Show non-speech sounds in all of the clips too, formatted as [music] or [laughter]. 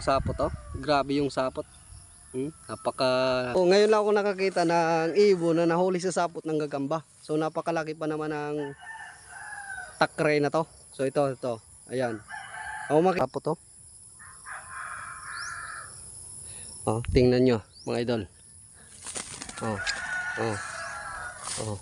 yung sapot oh. Grabe yung sapot. Hmm? Napaka... Oh, ngayon lang ako nakakita ng ibon na nahuli sa sapot ng gagamba. So napakalaki pa naman ng takre na to. So ito, ito. Ayan. Ako makita po to. Oh, tingnan nyo mga idol. Oh. Oh. Oh.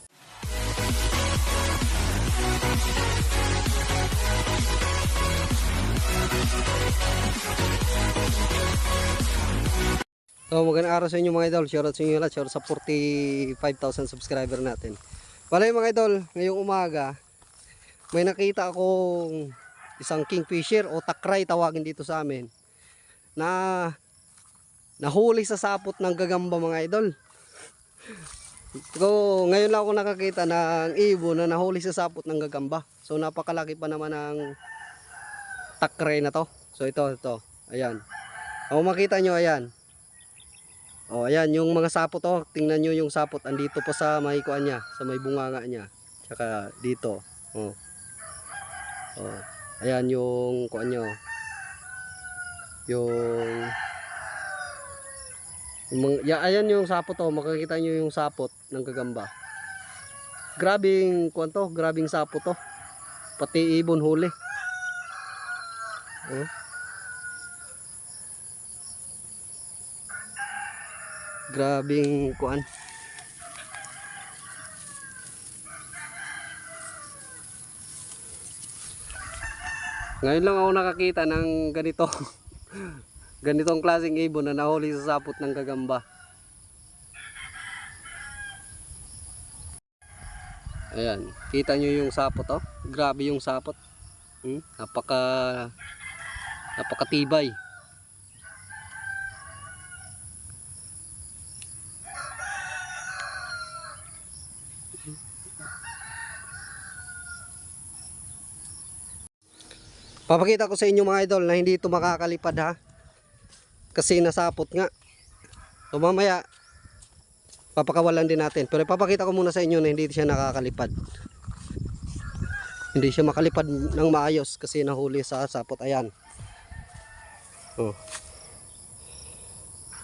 So magandang araw sa inyo mga idol. Shoutout sa inyo lahat. Shoutout sa 45,000 subscriber natin. Pala mga idol, ngayong umaga, may nakita akong isang kingfisher o takray tawagin dito sa amin na nahuli sa sapot ng gagamba mga idol. So, ngayon lang ako nakakita ng ibon na nahuli sa sapot ng gagamba. So napakalaki pa naman ng takray na to. So ito, ito. Ayan. Kung makita nyo, ayan. O, ayan, yung mga sapot oh, tingnan nyo yung sapot, andito pa sa may kuan niya, sa may bunganga niya. Tsaka dito. Oh. Oh. Ayan yung kuan nyo. Yung yung ya, ayan yung sapot oh, makikita nyo yung sapot ng gagamba. Grabing kuan to, grabing sapot to. Pati ibon huli. Oh. grabing kuan. Ngayon lang ako nakakita ng ganito. [laughs] Ganitong klaseng ibon na nahuli sa sapot ng gagamba. Ayan kita nyo yung sapot oh. Grabe yung sapot. Hmm? napaka napakatibay Papakita ko sa inyo mga idol na hindi ito makakalipad ha. Kasi nasapot nga. So mamaya papakawalan din natin. Pero papakita ko muna sa inyo na hindi siya nakakalipad. Hindi siya makalipad ng maayos kasi nahuli sa sapot. Ayan. Oh.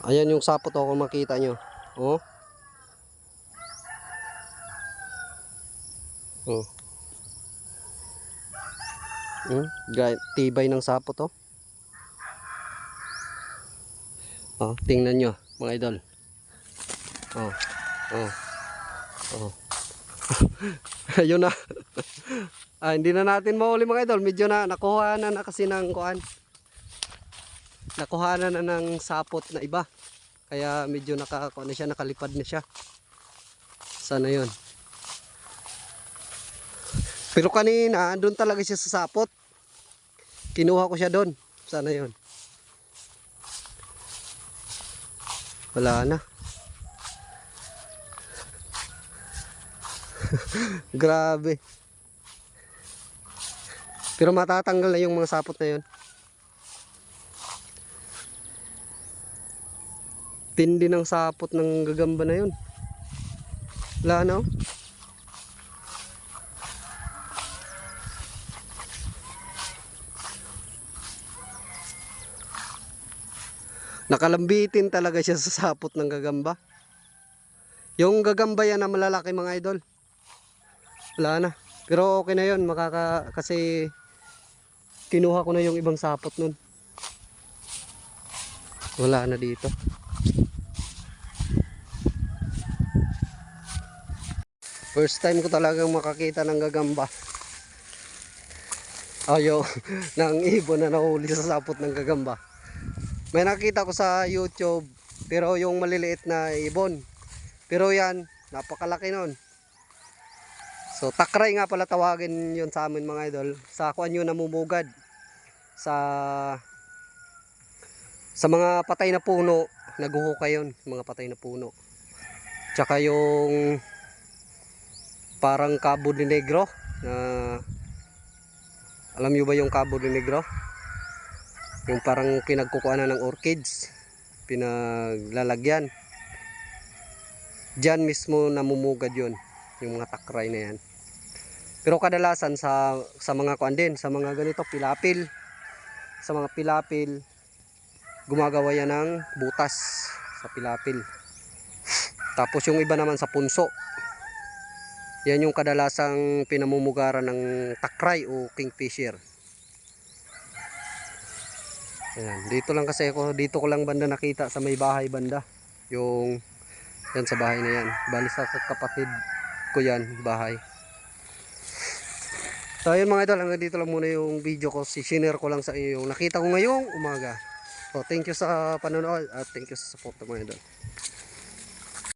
Ayan yung sapot oh, makita nyo. Oh. Oh. Hmm, tibay ng sapo to. Oh, tingnan nyo, mga idol. Oh. Oh. Oh. [laughs] Ayun na. [laughs] ah, hindi na natin mahuli mga idol. Medyo na nakuha na na kasi ng kuan. Nakuha na ng sapot na iba. Kaya medyo nakakuha na siya, nakalipad na siya. Sana 'yon. Pero kanina, doon talaga siya sa sapot. Kinuha ko siya doon. Sana yon. Wala na. [laughs] Grabe. Pero matatanggal na yung mga sapot na yon. Tindi ng sapot ng gagamba na yun. Wala na oh. Nakalambitin talaga siya sa sapot ng gagamba. Yung gagamba yan na malalaki mga idol. Wala na. Pero okay na yun. Makaka, kasi kinuha ko na yung ibang sapot nun. Wala na dito. First time ko talagang makakita ng gagamba. Ayo, [laughs] ng ibon na nahuli sa sapot ng gagamba. May nakita ko sa YouTube, pero yung maliliit na ibon. Pero yan, napakalaki nun. So, takray nga pala tawagin yun sa amin mga idol. Sa kuan yun namumugad. Sa sa mga patay na puno, naguhukay yun, mga patay na puno. Tsaka yung parang Cabo de Negro na alam niyo ba yung Cabo de Negro? Yung parang pinagkukuanan ng orchids, pinaglalagyan. Diyan mismo namumugad yon yung mga takray na yan. Pero kadalasan sa sa mga kuan din, sa mga ganito pilapil, sa mga pilapil, gumagawa yan ng butas sa pilapil. Tapos yung iba naman sa punso. Yan yung kadalasang pinamumugaran ng takray o kingfisher. Ayan, dito lang kasi ako, dito ko lang banda nakita sa may bahay banda. Yung yan sa bahay na yan. Bali sa kapatid ko yan, bahay. So ayun mga idol, hanggang dito lang muna yung video ko. Si-share ko lang sa inyo yung nakita ko ngayong umaga. So thank you sa panonood at thank you sa support mga idol.